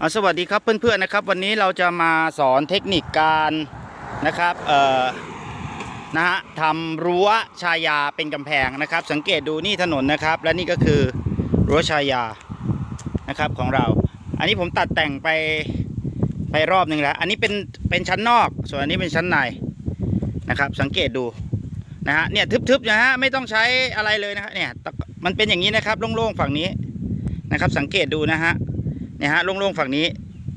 เอาสวัสดีครับเพื่อนๆนะครับ วันนี้เราจะมาสอนเทคนิคการนะครับเอ่อนะฮะทำรั้วชายาเป็นกำแพงนะครับ สังเกตดูนี่ถนนนะครับ และนี่ก็คือรั้วชายานะครับของเรา อันนี้ผมตัดแต่งไปไปรอบหนึ่งแล้ว อันนี้เป็นเป็นชั้นนอก ส่วนอันนี้เป็นชั้นในนะครับ สังเกตดูนะฮะเนี่ยทึบๆนะฮะไม่ต้องใช้อะไรเลยนะฮะเนี่ยมันเป็นอย่างนี้นะครับโล่งๆฝั่งนี้นะครับ สังเกตดูนะฮะ เนี่ยฮะโล่งๆฝั่งนี้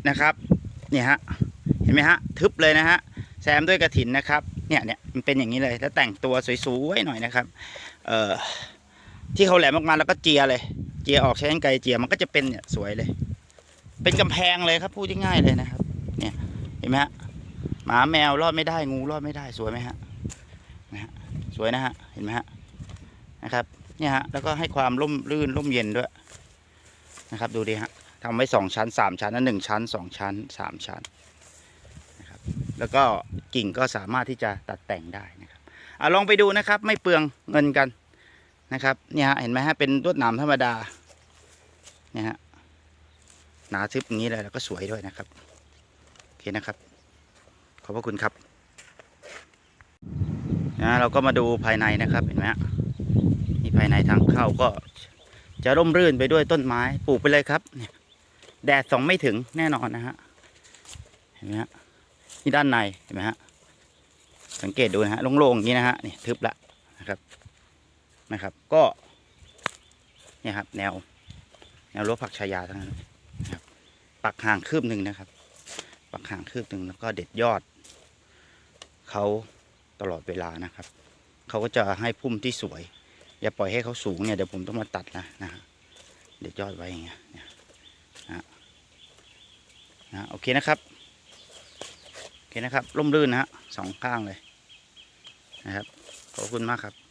นะครับเนี่ยฮะเห็นไหมฮะทึบเลยนะฮะแซมด้วยกระถินนะครับเนี่ยเนี่ยมันเป็นอย่างนี้เลยแล้วแต่งตัวสวยๆหน่อยนะครับเอ่อที่เขาแหลมออกมาแล้วก็เจียเลย เจียออกใช้กรรไกรเจียมันก็จะเป็นเนี่ยสวยเลย เป็นกำแพงเลยครับพูดง่ายๆเลยนะครับ เนี่ยเห็นไหมฮะหมาแมวรอดไม่ได้งูรอดไม่ได้สวยไหมฮะนะฮะสวยนะฮะเห็นไหมฮะนะครับเนี่ยฮะแล้วก็ให้ความร่มรื่นร่มเย็นด้วยนะครับดูดิฮะ ทำไว้สองชั้นสามชั้นนะหนึ่งชั้นสองชั้นสามชั้นนะครับแล้วก็กิ่งก็สามารถที่จะตัดแต่งได้นะครับอะลองไปดูนะครับไม่เปลืองเงินกันนะครับเนี่ยฮะเห็นไหมฮะเป็นลวดหนามธรรมดาเนี่ยฮะหนาทึบอย่างนี้เลยแล้วก็สวยด้วยนะครับโอเคนะครับ ขอบพระคุณครับนะเราก็มาดูภายในนะครับเห็นไหมฮะนี่ภายในทางเข้าก็จะร่มรื่นไปด้วยต้นไม้ปลูกไปเลยครับเนี่ย แดดส่องไม่ถึงแน่นอนนะฮะเห็นไหมฮะนี่ด้านในเห็นไหมฮะสังเกตดูนะฮะโล่งๆอย่างนี้นะฮะนี่ทึบละนะครับนะครับ ก็เนี่ยครับ แนว แนวรั้วผักชายาทั้งนั้นนะครับ ปักห่างคืบหนึ่งนะครับ ปักห่างคืบหนึ่งแล้วก็เด็ดยอดเขาตลอดเวลานะครับเขาก็จะให้พุ่มที่สวย อย่าปล่อยให้เขาสูงเนี่ยเดี๋ยวผมต้องมาตัดนะนะฮะเด็ดยอดไว้อย่างเงี้ยนะ นะโอเคนะครับโอเคนะครับร่มรื่นนะฮะสองข้างเลยนะครับขอบคุณมากครับ